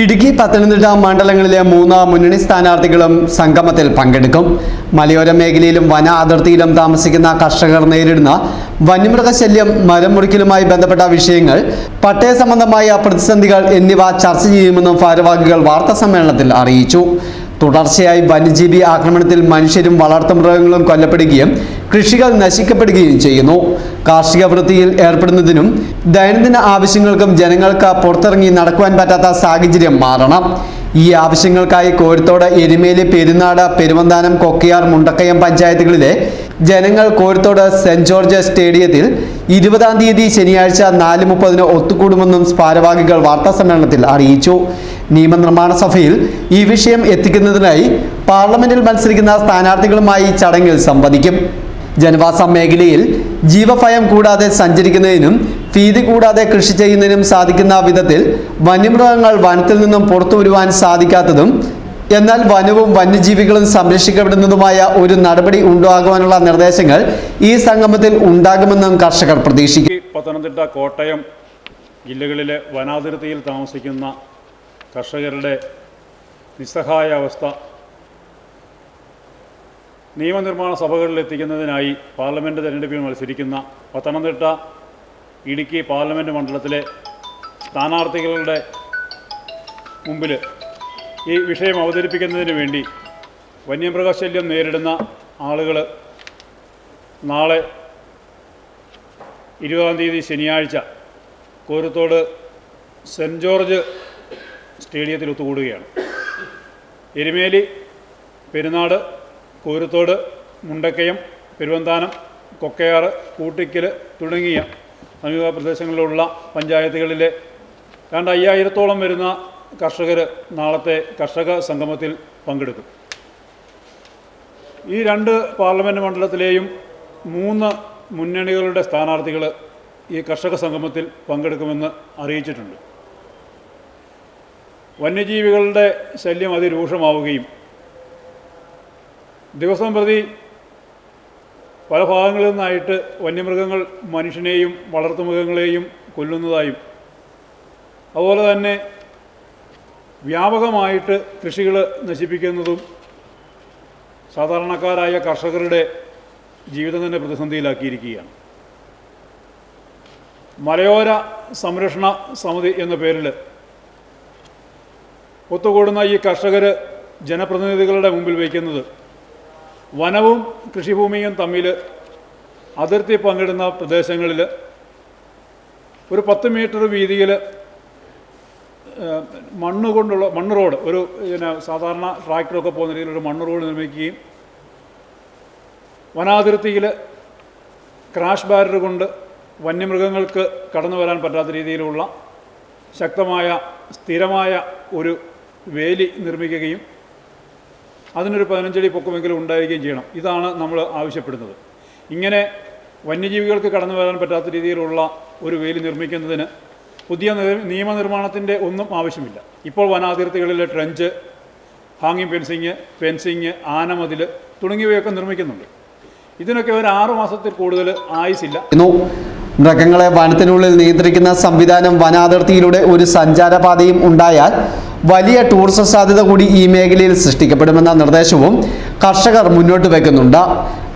ഇടുക്കി പത്തനംതിട്ട മണ്ഡലങ്ങളിലെ മൂന്ന് മുന്നണി സ്ഥാനാർത്ഥികളും സംഗമത്തിൽ പങ്കെടുക്കും. മലയോര മേഖലയിലും വന അതിർത്തിയിലും താമസിക്കുന്ന കർഷകർ നേരിടുന്ന വന്യമൃഗശല്യം മരം മുറിക്കലുമായി ബന്ധപ്പെട്ട വിഷയങ്ങൾ പട്ടയ സംബന്ധമായ പ്രതിസന്ധികൾ എന്നിവ ചർച്ച ചെയ്യുമെന്നും ഭാരവാഹികൾ വാർത്താ സമ്മേളനത്തിൽ അറിയിച്ചു. തുടർച്ചയായി വന്യജീവി ആക്രമണത്തിൽ മനുഷ്യരും വളർത്തുമൃഗങ്ങളും കൊല്ലപ്പെടുകയും കൃഷികൾ നശിക്കപ്പെടുകയും ചെയ്യുന്നു. കാർഷിക വൃത്തിയിൽ ഏർപ്പെടുന്നതിനും ദൈനംദിന ആവശ്യങ്ങൾക്കും ജനങ്ങൾക്ക് പുറത്തിറങ്ങി നടക്കുവാൻ പറ്റാത്ത സാഹചര്യം മാറണം. ഈ ആവശ്യങ്ങൾക്കായി കോഴിത്തോട് എരുമേലി പെരുന്നാട് പെരുവന്താനം കൊക്കയാർ മുണ്ടക്കയം പഞ്ചായത്തുകളിലെ ജനങ്ങൾ കോഴിത്തോട് സെന്റ് ജോർജ് സ്റ്റേഡിയത്തിൽ ഇരുപതാം തീയതി ശനിയാഴ്ച നാല് മുപ്പതിന് ഒത്തുകൂടുമെന്നും ഭാരവാഹികൾ വാർത്താസമ്മേളനത്തിൽ അറിയിച്ചു. നിയമനിർമ്മാണ സഭയിൽ ഈ വിഷയം എത്തിക്കുന്നതിനായി പാർലമെന്റിൽ മത്സരിക്കുന്ന സ്ഥാനാർത്ഥികളുമായി ചടങ്ങിൽ സംവദിക്കും. ജനവാസ മേഖലയിൽ ജീവഭയം കൂടാതെ സഞ്ചരിക്കുന്നതിനും ഭീതി കൂടാതെ കൃഷി ചെയ്യുന്നതിനും സാധിക്കുന്ന വിധത്തിൽ വന്യമൃഗങ്ങൾ വനത്തിൽ നിന്നും പുറത്തു വരുവാൻ സാധിക്കാത്തതും എന്നാൽ വനവും വന്യജീവികളും സംരക്ഷിക്കപ്പെടുന്നതുമായ ഒരു നടപടി ഉണ്ടാകുവാനുള്ള നിർദ്ദേശങ്ങൾ ഈ സംഗമത്തിൽ ഉണ്ടാകുമെന്നും കർഷകർ പ്രതീക്ഷിക്കും. പത്തനംതിട്ട കോട്ടയം ജില്ലകളിലെ വനാതിർത്തിയിൽ താമസിക്കുന്ന കർഷകരുടെ നിസ്സഹായ അവസ്ഥ നിയമനിർമ്മാണ സഭകളിൽ എത്തിക്കുന്നതിനായി പാർലമെന്റ് തെരഞ്ഞെടുപ്പിൽ മത്സരിക്കുന്ന പത്തനംതിട്ട ഇടുക്കി പാർലമെന്റ് മണ്ഡലത്തിലെ സ്ഥാനാർത്ഥികളുടെ മുമ്പിൽ ഈ വിഷയം അവതരിപ്പിക്കുന്നതിന് വേണ്ടി വന്യമൃഗശല്യം നേരിടുന്ന ആളുകൾ നാളെ ഇരുപതാം തീയതി ശനിയാഴ്ച കോരത്തോട് സെന്റ് ജോർജ് സ്റ്റേഡിയത്തിൽ ഒത്തുകൂടുകയാണ്. എരുമേലി പെരുന്നാട് കോരത്തോട് മുണ്ടക്കയം പെരുവന്താനം കൊക്കയാറ് കൂട്ടിക്കൽ തുടങ്ങിയ സമീപ പ്രദേശങ്ങളിലുള്ള പഞ്ചായത്തുകളിലെ രണ്ട് അയ്യായിരത്തോളം വരുന്ന കർഷകർ നാളത്തെ കർഷക സംഗമത്തിൽ പങ്കെടുക്കും. ഈ രണ്ട് പാർലമെന്റ് മണ്ഡലത്തിലെയും മൂന്ന് മുന്നണികളുടെ സ്ഥാനാർത്ഥികൾ ഈ കർഷക സംഗമത്തിൽ പങ്കെടുക്കുമെന്ന് അറിയിച്ചിട്ടുണ്ട്. വന്യജീവികളുടെ ശല്യം അതിരൂക്ഷമാവുകയും ദിവസം പ്രതി പല ഭാഗങ്ങളിൽ നിന്നായിട്ട് വന്യമൃഗങ്ങൾ മനുഷ്യനെയും വളർത്തുമൃഗങ്ങളെയും കൊല്ലുന്നതായും അതുപോലെ തന്നെ വ്യാപകമായിട്ട് കൃഷികൾ നശിപ്പിക്കുന്നതും സാധാരണക്കാരായ കർഷകരുടെ ജീവിതം തന്നെ പ്രതിസന്ധിയിലാക്കിയിരിക്കുകയാണ്. മലയോര സംരക്ഷണ സമിതി എന്ന പേരിൽ ഒത്തുകൂടുന്ന ഈ കർഷകർ ജനപ്രതിനിധികളുടെ മുമ്പിൽ വയ്ക്കുന്നത് വനവും കൃഷിഭൂമിയും തമ്മിൽ അതിർത്തി പങ്കിടുന്ന പ്രദേശങ്ങളിൽ ഒരു പത്ത് മീറ്റർ വീതിയിൽ മണ്ണ് കൊണ്ടുള്ള മണ്ണ് റോഡ് ഒരു പിന്നെ സാധാരണ ട്രാക്ടറൊക്കെ പോകുന്ന രീതിയിൽ ഒരു മണ്ണ് റോഡ് നിർമ്മിക്കുകയും വനാതിർത്തിയിൽ ക്രാഷ് ബാരർ കൊണ്ട് വന്യമൃഗങ്ങൾക്ക് കടന്നു വരാൻ പറ്റാത്ത രീതിയിലുള്ള ശക്തമായ സ്ഥിരമായ ഒരു വേലി നിർമ്മിക്കുകയും അതിനൊരു പതിനഞ്ചടി പൊക്കമെങ്കിലും ഉണ്ടായിരിക്കുകയും ചെയ്യണം. ഇതാണ് നമ്മൾ ആവശ്യപ്പെടുന്നത്. ഇങ്ങനെ വന്യജീവികൾക്ക് കടന്നു വരാൻ പറ്റാത്ത രീതിയിലുള്ള ഒരു വേലി നിർമ്മിക്കുന്നതിന് പുതിയ നിയമനിർമ്മാണത്തിന്റെ ഒന്നും ആവശ്യമില്ല ഇപ്പോൾ വനാതിർത്തികളിലെ ട്രെഞ്ച് ഹാങ്ങിങ് ഫെൻസിങ് ഫെൻസിങ് ആനമതിൽ തുടങ്ങിയവയൊക്കെ നിർമ്മിക്കുന്നുണ്ട് ഇതിനൊക്കെ ഒരു ആറു മാസത്തിൽ കൂടുതൽ ആയുസില്ല. മൃഗങ്ങളെ വനത്തിനുള്ളിൽ നിയന്ത്രിക്കുന്ന സംവിധാനം വനാതിർത്തിയിലൂടെ ഒരു സഞ്ചാരപാതയും ഉണ്ടായാൽ വലിയ ടൂറിസം സാധ്യത കൂടി ഈ മേഖലയിൽ സൃഷ്ടിക്കപ്പെടുമെന്ന നിർദ്ദേശവും കർഷകർ മുന്നോട്ട് വെക്കുന്നുണ്ട്.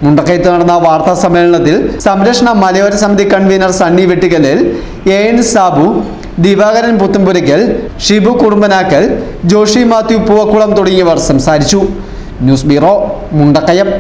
മുണ്ടക്കയത്ത് നടന്ന വാർത്താ സമ്മേളനത്തിൽ സംരക്ഷണ മലയോര സമിതി കൺവീനർ സണ്ണി വെട്ടിക്കലിൽ എ എൻ സാബു ദിവാകരൻ പുത്തമ്പുരയ്ക്കൽ ഷിബു കുടുംബനാക്കൽ ജോഷി മാത്യു പൂവക്കുളം തുടങ്ങിയവർ സംസാരിച്ചു. News bureau Mundakayam.